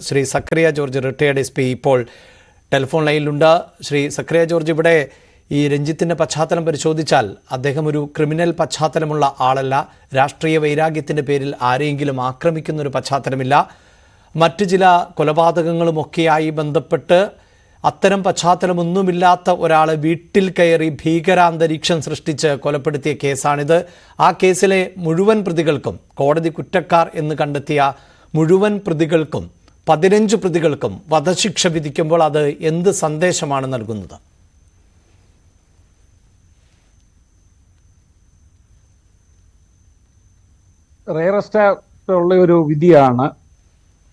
Shri Zachariah George retired S P ഇപ്പോൾ telephone ലൈനിലുണ്ട്. ശ്രീ സക്രിയ ജോർജ് ഇവിടെ ഈ രഞ്ജിത്തിന്റെ പശ്ചാത്തലം പരിശോധിച്ചാൽ അദ്ദേഹം ഒരു ക്രിമിനൽ പശ്ചാത്തലമുള്ള ആളല്ല. രാഷ്ട്രീയ വൈരാഗ്യത്തിന്റെ പേരിൽ ആരെയെങ്കിലും ആക്രമിക്കുന്ന ഒരു പശ്ചാത്തലമില്ല. മറ്റ് ചില കൊലപാതകങ്ങളുമൊക്കെയായി ബന്ധപ്പെട്ട് അത്തരം പശ്ചാത്തലമൊന്നുമില്ലാത്ത ഒരാളെ വീട്ടിൽ കയറി ഭീകരാന്തരീക്ഷം സൃഷ്ടിച്ച് കൊലപ്പെടുത്തിയ കേസാണിത്. ആ കേസിലെ മുഴുവൻ പ്രതികൾക്കും കോടതി കുറ്റക്കാർ എന്ന് കണ്ടെത്തിയ മുഴുവൻ പ്രതികൾക്കും പതിനഞ്ച് പ്രതികൾക്കും വധശിക്ഷ വിധിക്കുമ്പോൾ അത് എന്ത് സന്ദേശമാണ് നൽകുന്നത്? റയറസ്റ്റ് ഉള്ള ഒരു വിധിയാണ്.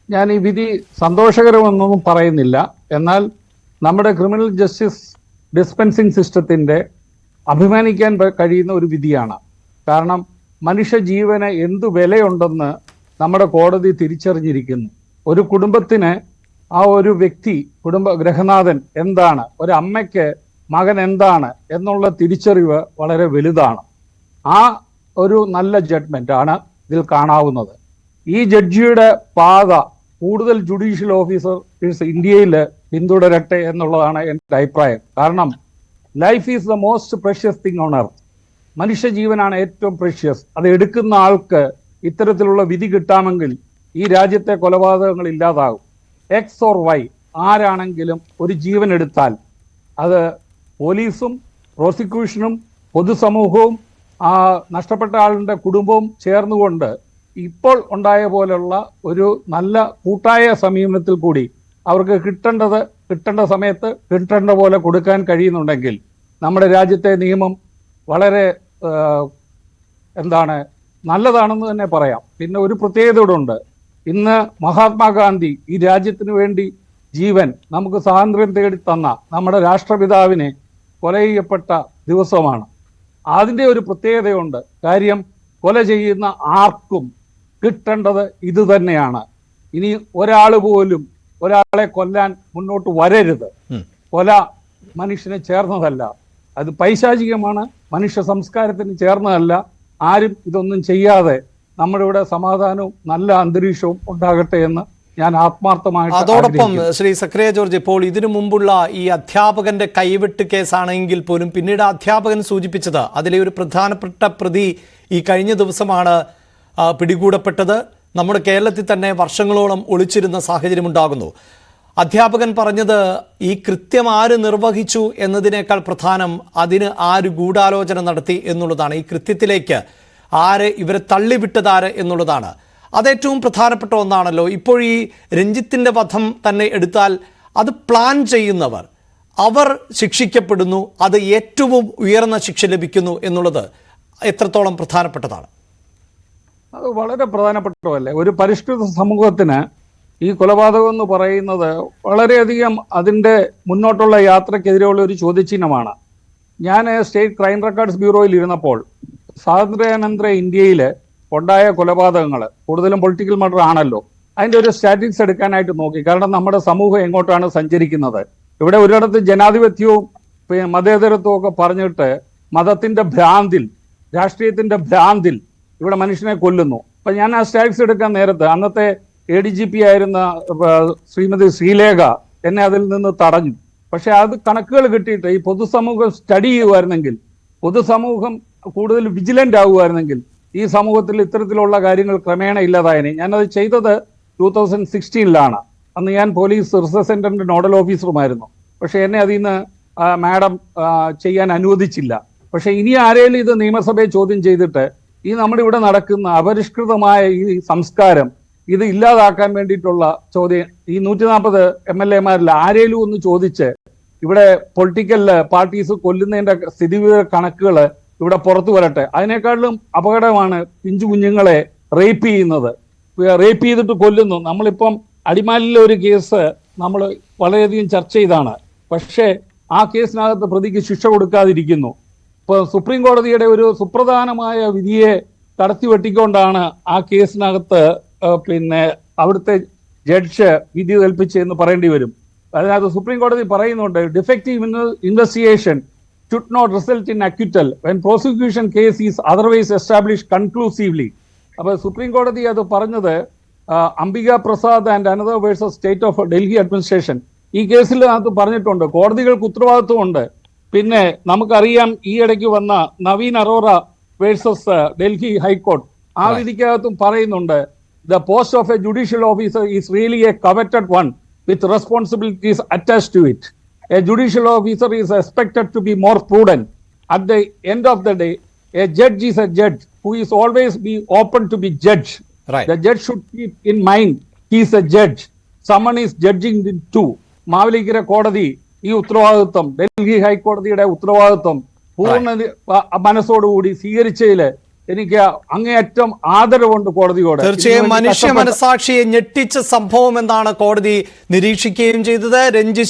ഞാൻ ഈ വിധി സന്തോഷകരമെന്നൊന്നും പറയുന്നില്ല. എന്നാൽ നമ്മുടെ ക്രിമിനൽ ജസ്റ്റിസ് ഡിസ്പെൻസിങ് സിസ്റ്റത്തിന്റെ അഭിമാനിക്കാൻ കഴിയുന്ന ഒരു വിധിയാണ്. കാരണം മനുഷ്യ ജീവന് എന്തു വിലയുണ്ടെന്ന് നമ്മുടെ കോടതി തിരിച്ചറിഞ്ഞിരിക്കുന്നു. ഒരു കുടുംബത്തിന് ആ ഒരു വ്യക്തി കുടുംബ ഗ്രഹനാഥൻ എന്താണ് ഒരു അമ്മയ്ക്ക് മകൻ എന്താണ് എന്നുള്ള തിരിച്ചറിവ് വളരെ വലുതാണ്. ആ ഒരു നല്ല ജഡ്ജ്മെന്റ് ആണ് ഇതിൽ കാണാവുന്നത്. ഈ ജഡ്ജിയുടെ പാത കൂടുതൽ ജുഡീഷ്യൽ ഓഫീസേഴ്സ് ഇന്ത്യയിൽ പിന്തുടരട്ടെ എന്നുള്ളതാണ് എന്റെ അഭിപ്രായം. കാരണം life is the most precious thing on earth മനുഷ്യജീവനാണ് ഏറ്റവും പ്രഷ്യസ് അത് എടുക്കുന്ന ആൾക്ക് ഇത്തരത്തിലുള്ള വിധി കിട്ടാമെങ്കിൽ ഈ രാജ്യത്തെ കൊലപാതകങ്ങൾ ഇല്ലാതാകും. എക്സ് ഓർ വൈ ആരാണെങ്കിലും ഒരു ജീവൻ എടുത്താൽ അത് പോലീസും പ്രോസിക്യൂഷനും പൊതുസമൂഹവും ആ നഷ്ടപ്പെട്ട ആളുടെ കുടുംബവും ചേർന്നുകൊണ്ട് ഇപ്പോൾ ഉണ്ടായ പോലുള്ള ഒരു നല്ല കൂട്ടായ സമീപനത്തിൽ കൂടി അവർക്ക് കിട്ടേണ്ടത് കിട്ടേണ്ട സമയത്ത് കിട്ടേണ്ട പോലെ കൊടുക്കാൻ കഴിയുന്നുണ്ടെങ്കിൽ നമ്മുടെ രാജ്യത്തെ നിയമം വളരെ എന്താണ് നല്ലതാണെന്ന് തന്നെ പറയാം. പിന്നെ ഒരു പ്രത്യേകത ഉണ്ട് ഇന്ന് മഹാത്മാഗാന്ധി ഈ രാജ്യത്തിന് വേണ്ടി ജീവൻ നമുക്ക് സ്വാതന്ത്ര്യം തേടി തന്ന നമ്മുടെ രാഷ്ട്രപിതാവിനെ കൊല ചെയ്യപ്പെട്ട ദിവസമാണ്. അതിന്റെ ഒരു പ്രത്യേകതയുണ്ട്. കാര്യം കൊല ചെയ്യുന്ന ആർക്കും കിട്ടേണ്ടത് ഇത് തന്നെയാണ്. ഇനി ഒരാൾ പോലും ഒരാളെ കൊല്ലാൻ മുന്നോട്ട് വരരുത്. കൊല മനുഷ്യനെ ചേർന്നതല്ല. അത് പൈശാചികമാണ് മനുഷ്യ സംസ്കാരത്തിന് ചേർന്നതല്ല. ആരും ഇതൊന്നും ചെയ്യാതെ നമ്മുടെ ഇവിടെ സമാധാനവും നല്ല അന്തരീക്ഷവും ഉണ്ടാകട്ടെ എന്ന് ഞാൻ ആത്മാർത്ഥമായിട്ട് അതോടൊപ്പം ശ്രീ സക്രിയ ജോർജ് ഇപ്പോൾ ഇതിനു മുമ്പുള്ള ഈ അധ്യാപകന്റെ കൈവിട്ട് കേസാണെങ്കിൽ പോലും പിന്നീട് അധ്യാപകൻ സൂചിപ്പിച്ചത് അതിലെ ഒരു പ്രധാനപ്പെട്ട പ്രതി ഈ കഴിഞ്ഞ ദിവസമാണ് പിടികൂടപ്പെട്ടത്. നമ്മുടെ കേരളത്തിൽ തന്നെ വർഷങ്ങളോളം ഒളിച്ചിരുന്ന സാഹചര്യം ഉണ്ടാകുന്നു. അധ്യാപകൻ പറഞ്ഞത് ഈ കൃത്യം ആര് നിർവഹിച്ചു എന്നതിനേക്കാൾ പ്രധാനം അതിന് ആര് ഗൂഢാലോചന നടത്തി എന്നുള്ളതാണ്. ഈ കൃത്യത്തിലേക്ക് ആര് ഇവരെ തള്ളിവിട്ടതാര് എന്നുള്ളതാണ്. അതേറ്റവും പ്രധാനപ്പെട്ട ഒന്നാണല്ലോ ഇപ്പോൾ ഈ രഞ്ജിത്തിന്റെ വധം തന്നെ എടുത്താൽ അത് പ്ലാൻ ചെയ്യുന്നവർ അവർ ശിക്ഷിക്കപ്പെടുന്നു അത് ഏറ്റവും ഉയർന്ന ശിക്ഷ ലഭിക്കുന്നു എന്നുള്ളത് എത്രത്തോളം പ്രധാനപ്പെട്ടതാണ്? അത് വളരെ പ്രധാനപ്പെട്ടതല്ലേ? ഒരു പരിഷ്കൃത സമൂഹത്തിന് ഈ കൊലപാതകം എന്ന് പറയുന്നത് വളരെയധികം അതിന്റെ മുന്നോട്ടുള്ള യാത്രക്കെതിരെയുള്ള ഒരു ചോദ്യചിഹ്നമാണ്. ഞാൻ സ്റ്റേറ്റ് ക്രൈം റെക്കോർഡ്സ് ബ്യൂറോയിൽ ഇരുന്നപ്പോൾ സ്വാതന്ത്ര്യാനന്തര ഇന്ത്യയിൽ ഉണ്ടായ കൊലപാതകങ്ങൾ കൂടുതലും പൊളിറ്റിക്കൽ മർഡർ ആണല്ലോ. അതിന്റെ ഒരു സ്റ്റാറ്റിക്സ് എടുക്കാനായിട്ട് നോക്കി. കാരണം നമ്മുടെ സമൂഹം എങ്ങോട്ടാണ് സഞ്ചരിക്കുന്നത്? ഇവിടെ ഒരിടത്ത് ജനാധിപത്യവും മതേതരത്വവും ഒക്കെ പറഞ്ഞിട്ട് മതത്തിന്റെ ഭ്രാന്തിൽ രാഷ്ട്രീയത്തിന്റെ ഭ്രാന്തിൽ ഇവിടെ മനുഷ്യനെ കൊല്ലുന്നു. അപ്പൊ ഞാൻ ആ സ്റ്റാറ്റിക്സ് എടുക്കാൻ നേരത്ത് അന്നത്തെ എ ഡി ജി പി ആയിരുന്ന ശ്രീമതി ശ്രീലേഖ എന്നെ അതിൽ നിന്ന് തടഞ്ഞു. പക്ഷെ അത് കണക്കുകൾ കിട്ടിയിട്ട് ഈ പൊതുസമൂഹം സ്റ്റഡി ചെയ്യുമായിരുന്നെങ്കിൽ പൊതുസമൂഹം കൂടുതൽ വിജിലന്റ് ആവുമായിരുന്നെങ്കിൽ ഈ സമൂഹത്തിൽ ഇത്തരത്തിലുള്ള കാര്യങ്ങൾ ക്രമേണ ഇല്ലാതായനെ. ഞാനത് ചെയ്തത് ടൂ തൗസൻഡ് സിക്സ്റ്റീനിലാണ് അന്ന് ഞാൻ പോലീസ് റിസർച്ച് സെന്ററിന്റെ നോഡൽ ഓഫീസറുമായിരുന്നു പക്ഷേ എന്നെ അതിൽ നിന്ന് മാഡം ചെയ്യാൻ അനുവദിച്ചില്ല. പക്ഷേ ഇനി ആരെങ്കിലും ഇത് നിയമസഭയെ ചോദ്യം ചെയ്തിട്ട് ഈ നമ്മുടെ ഇവിടെ നടക്കുന്ന അപരിഷ്കൃതമായ ഈ സംസ്കാരം ഇത് ഇല്ലാതാക്കാൻ വേണ്ടിയിട്ടുള്ള ചോദ്യം ഈ നൂറ്റി നാൽപ്പത് എം എൽ എമാരിൽ ആരേലും ഒന്ന് ചോദിച്ച് ഇവിടെ പൊളിറ്റിക്കൽ പാർട്ടീസ് കൊല്ലുന്നതിന്റെ സ്ഥിതിവിവര കണക്കുകൾ ഇവിടെ പുറത്തു വരട്ടെ. അതിനേക്കാളും അപകടമാണ് പിഞ്ചു കുഞ്ഞുങ്ങളെ റേപ്പ് ചെയ്യുന്നത്. റേപ്പ് ചെയ്തിട്ട് കൊല്ലുന്നു. നമ്മളിപ്പം അടിമാലിലെ ഒരു കേസ് നമ്മൾ വളരെയധികം ചർച്ച ചെയ്താണ്. പക്ഷേ ആ കേസിനകത്ത് പ്രതിക്ക് ശിക്ഷ കൊടുക്കാതിരിക്കുന്നു. ഇപ്പോൾ സുപ്രീം കോടതിയുടെ ഒരു സുപ്രധാനമായ വിധിയെ കടത്തി വെട്ടിക്കൊണ്ടാണ് ആ കേസിനകത്ത് പിന്നെ അവിടുത്തെ ജഡ്ജ് വിധി കൽപ്പിച്ചെന്ന് പറയേണ്ടി വരും. അതിനകത്ത് സുപ്രീം കോടതി പറയുന്നുണ്ട് defective investigation should not result in acquittal. When prosecution case is otherwise established conclusively. അപ്പോൾ സുപ്രീം കോടതി അത് പറഞ്ഞത് Ambika Prasad and another versus state of Delhi administration ഈ കേസിൽ അത് പറഞ്ഞിട്ടുണ്ട്. കോടതികൾക്ക് ഉത്തരവാദിത്വമുണ്ട് പിന്നെ നമുക്കറിയാം ഈ ഇടയ്ക്ക് വന്ന Naveen Arora versus Delhi high court. ആ വിധിക്കകത്തും പറയുന്നുണ്ട് the post of a judicial officer is really a coveted one with responsibilities attach to it a judicial officer is expected to be more prudent. At the end of the day a judge is a judge who is always be open to be judged. Right. the judge should keep in mind he is a judge. Someone is judging the two. Mavelikkara കോടതി ഈ ഉത്തരവാദിത്വം ഡൽഹി ഹൈക്കോടതിയുടെ ഉത്തരവാദിത്വം പൂർണ മനസ്സോടുകൂടി സ്വീകരിച്ചതിൽ എനിക്ക് അങ്ങേയറ്റം ആദരവുണ്ട് കോടതിയോട്. തീർച്ചയായും മനുഷ്യ മനസാക്ഷിയെ ഞെട്ടിച്ച സംഭവം എന്നാണ് കോടതി നിരീക്ഷിക്കുകയും ചെയ്തത്. രഞ്ജിത്ത്